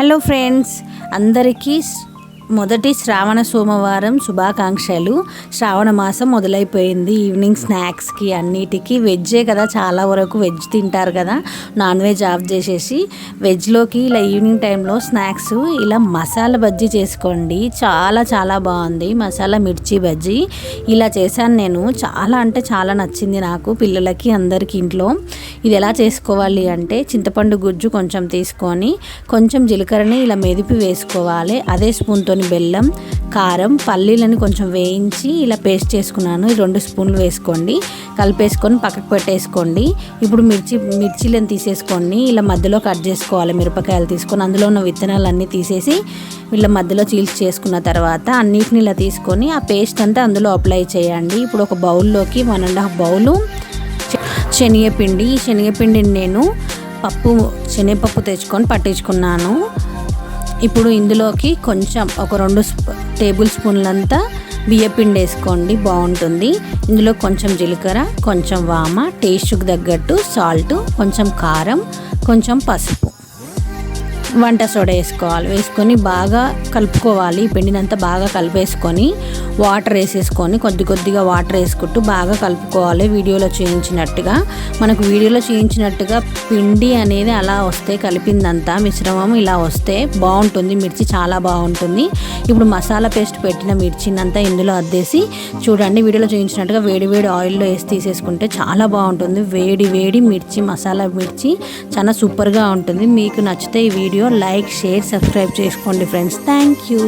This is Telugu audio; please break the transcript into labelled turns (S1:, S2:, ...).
S1: హలో ఫ్రెండ్స్ అందరికీ మొదటి శ్రావణ సోమవారం శుభాకాంక్షలు. శ్రావణ మాసం మొదలైపోయింది. ఈవినింగ్ స్నాక్స్కి అన్నిటికీ వెజ్జే కదా చాలా వరకు వెజ్ తింటారు కదా. నాన్ వెజ్ ఆఫ్ చేసేసి వెజ్లోకి ఇలా ఈవినింగ్ టైంలో స్నాక్స్ ఇలా మసాలా బజ్జీ చేసుకోండి. చాలా చాలా బాగుంది. మసాలా మిర్చి బజ్జీ. ఇలా చేశాను నేను. చాలా అంటే చాలా నచ్చింది నాకు పిల్లలకి అందరికి ఇంట్లో. ఇది ఎలా చేసుకోవాలి అంటే చింతపండు గుజ్జు కొంచెం తీసుకొని కొంచెం జీలకర్రని ఇలా మెదిపి వేసుకోవాలి. అదే స్పూన్తో బెల్లం కారం పల్లీలని కొంచెం వేయించి ఇలా పేస్ట్ చేసుకున్నాను. రెండు స్పూన్లు వేసుకోండి. కలిపేసుకొని పక్కకు పెట్టేసుకోండి. ఇప్పుడు మిర్చి మిర్చీలను తీసేసుకోండి ఇలా మధ్యలో కట్ చేసుకోవాలి మిరపకాయలు తీసుకొని. అందులో ఉన్న విత్తనాలన్నీ తీసేసి ఇలా మధ్యలో చీల్చి చేసుకున్న తర్వాత అన్నిటిని ఇలా తీసుకొని ఆ పేస్ట్ అంతా అందులో అప్లై చేయండి. ఇప్పుడు ఒక బౌల్లోకి వన్ అండ్ హాఫ్ బౌలు శనగపిండి ఈ శనగపిండిని నేను పప్పు శనగపప్పు తెచ్చుకొని పట్టించుకున్నాను. ఇప్పుడు ఇందులోకి కొంచెం ఒక రెండు టేబుల్ స్పూన్లంతా బియ్యపిండి వేసుకోండి బాగుంటుంది. ఇందులో కొంచెం జీలకర్ర కొంచెం వామ టేస్ట్కి తగ్గట్టు సాల్ట్ కొంచెం కారం కొంచెం పసుపు. వంట సోడా వేసుకోవాలి. వేసుకొని బాగా కలుపుకోవాలి. పిండినంతా బాగా కలిపేసుకొని వాటర్ వేసేసుకొని కొద్ది కొద్దిగా వాటర్ వేసుకుంటూ బాగా కలుపుకోవాలి. వీడియోలో చేయించినట్టుగా మనకు వీడియోలో చేయించినట్టుగా పిండి అనేది అలా వస్తే కలిపిందంతా మిశ్రమం ఇలా వస్తే బాగుంటుంది. మిర్చి చాలా బాగుంటుంది. ఇప్పుడు మసాలా పేస్ట్ పెట్టిన మిర్చినంతా ఇందులో అద్దేసి చూడండి వీడియోలో చేయించినట్టుగా వేడి వేడి ఆయిల్లో వేసి తీసేసుకుంటే చాలా బాగుంటుంది. వేడి వేడి మిర్చి మసాలా మిర్చి చాలా సూపర్గా ఉంటుంది. మీకు నచ్చితే ఈ వీడియో లైక్ షేర్ సబ్స్క్రైబ్ చేసుకోండి ఫ్రెండ్స్ థ్యాంక్ యూ